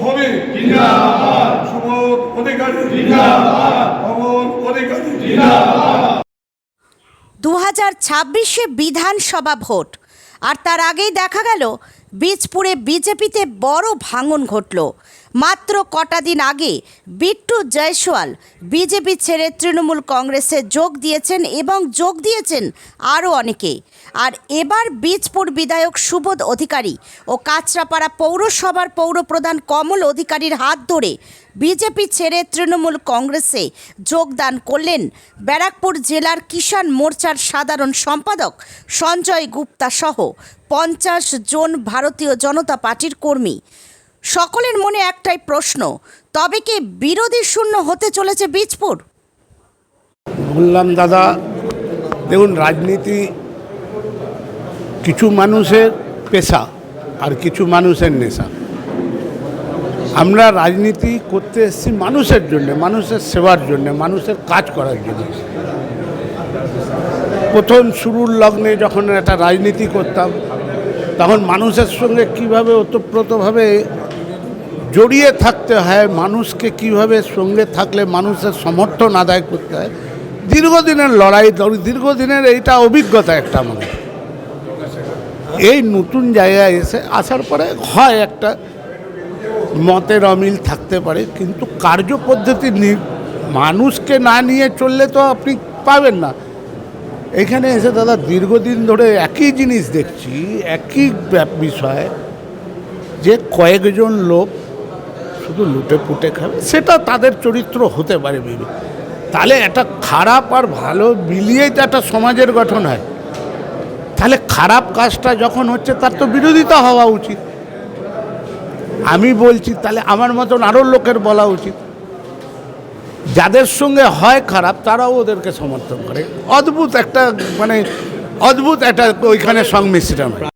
ভূমি সুবোধ অধিকারী। অমল অধিকারী। দু হাজার ছাব্বিশে বিধানসভা ভোট আর তার আগেই দেখা গেল বীজপুরে বিজেপিতে বড় ভাঙন ঘটল। মাত্র কটা দিন আগে বিট্টু জয়সওয়াল বিজেপি ছেড়ে তৃণমূল কংগ্রেসে যোগ দিয়েছেন এবং যোগ দিয়েছেন আরও অনেকে। আর এবার বীজপুর বিধায়ক সুবোধ অধিকারী ও কাঁচরাপাড়া পৌরসভার পৌরপ্রধান কমল অধিকারীর হাত ধরে বিজেপি ছেড়ে তৃণমূল কংগ্রেসে যোগদান করলেন ব্যারাকপুর জেলার কিষাণ মোর্চার সাধারণ সম্পাদক সঞ্জয় গুপ্তা সহ পঞ্চাশ জন ভারতীয় জনতা পার্টির কর্মী। সকলের মনে একটাই প্রশ্ন, তবে কি বিরোধী শূন্য হতে চলেছে বীজপুর? বললাম, দাদা, দেখুন, রাজনীতি কিছু মানুষের পেশা আর কিছু মানুষের নেশা। আমরা রাজনীতি করতে এসেছি মানুষের জন্য, মানুষের সেবার জন্য, মানুষের কাজ করার জন্য। প্রথম শুরুর লগ্নে যখন একটা রাজনীতি করতাম, তখন মানুষের সঙ্গে কীভাবে ওতপ্রোতভাবে জড়িয়ে থাকতে হয়, মানুষকে কীভাবে সঙ্গে থাকলে মানুষের সমর্থন আদায় করতে হয়। দীর্ঘদিনের লড়াই দর- দীর্ঘদিনের এইটা অভিজ্ঞতা একটা আমাদের। এই নতুন জায়গায় এসে আসার পরে হয় একটা মতের অমিল থাকতে পারে, কিন্তু কার্যপদ্ধতি মানুষকে না নিয়ে চললে তো আপনি পাবেন না। এখানে এসে দাদা দীর্ঘদিন ধরে একই জিনিস দেখছি, একই বিষয় যে কয়েকজন লোক শুধু লুটে পুটে খাবে? সেটা তাদের চরিত্র হতে পারে, বিবে। তাহলে একটা খারাপ আর ভালো মিলিয়েই তো একটা সমাজের গঠন হয়। তাহলে খারাপ কাজটা যখন হচ্ছে, তার তো বিরোধিতা হওয়া উচিত। আমি বলছি, তাহলে আমার মতন আরও লোকের বলা উচিত। যাদের সঙ্গে হয় খারাপ, তারাও ওদেরকে সমর্থন করে। অদ্ভুত একটা মানে অদ্ভুত একটা ওইখানে সংমিশ্রণ